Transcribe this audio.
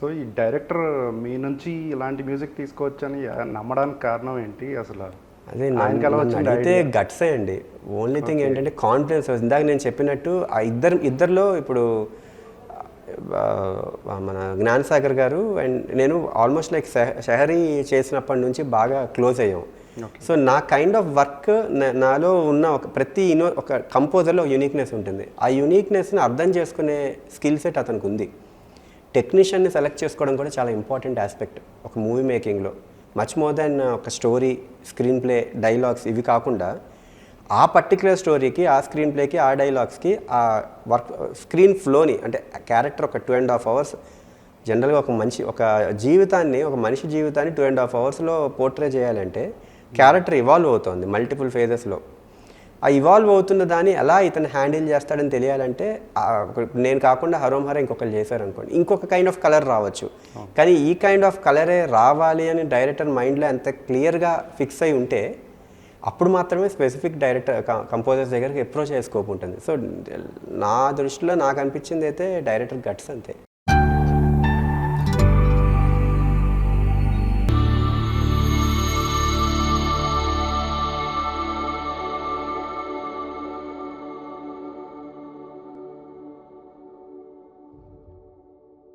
So ఈ director మీ నుంచి ఇలాంటి మ్యూజిక్ తీసుకోవచ్చని నమ్మడానికి కారణం ఏంటి అసలు? అదే అడిగితే గట్సే అండి ఓన్లీ థింగ్ ఏంటంటే కాన్ఫిడెన్స్ ఇందాక నేను చెప్పినట్టు ఆ ఇద్దరు ఇద్దరిలో ఇప్పుడు మన జ్ఞానసాగర్ గారు అండ్ నేను ఆల్మోస్ట్ లైక్ షహరీ చేసినప్పటి నుంచి బాగా క్లోజ్ అయ్యాం. సో నా కైండ్ ఆఫ్ వర్క్ నాలో ఉన్న ఒక ప్రతి ఇనో ఒక కంపోజర్లో యూనిక్నెస్ ఉంటుంది. ఆ యూనిక్నెస్ని అర్థం చేసుకునే స్కిల్ సెట్ అతనికి ఉంది. టెక్నీషియన్ని సెలెక్ట్ చేసుకోవడం కూడా చాలా ఇంపార్టెంట్ ఆస్పెక్ట్ ఒక మూవీ మేకింగ్లో. మచ్ మోర్ దెన్ ఒక స్టోరీ స్క్రీన్ ప్లే డైలాగ్స్ ఇవి కాకుండా ఆ పర్టికులర్ స్టోరీకి ఆ స్క్రీన్ ప్లేకి ఆ డైలాగ్స్కి ఆ వర్క్ స్క్రీన్ ఫ్లోని అంటే క్యారెక్టర్ ఒక టూ అండ్ హాఫ్ అవర్స్ జనరల్గా ఒక మంచి ఒక జీవితాన్ని ఒక మనిషి జీవితాన్ని టూ అండ్ హాఫ్ అవర్స్లో పోర్ట్రే చేయాలంటే క్యారెక్టర్ ఇవాల్వ్ అవుతుంది మల్టిపుల్ ఫేజెస్లో. ఆ ఇవాల్వ్ అవుతున్న దాన్ని ఎలా ఇతను హ్యాండిల్ చేస్తాడని తెలియాలంటే నేను కాకుండా హరోం హర ఇంకొకరు చేశారు అనుకోండి ఇంకొక కైండ్ ఆఫ్ కలర్ రావచ్చు. కానీ ఈ కైండ్ ఆఫ్ కలరే రావాలి అని డైరెక్టర్ మైండ్లో ఎంత క్లియర్గా ఫిక్స్ అయి ఉంటే అప్పుడు మాత్రమే స్పెసిఫిక్ డైరెక్టర్ కంపోజర్స్ దగ్గరికి అప్రోచ్ అయ్యే స్కోప్ ఉంటుంది. సో నా దృష్టిలో నాకు అనిపించింది అయితే డైరెక్టర్ గట్స్ అంతే.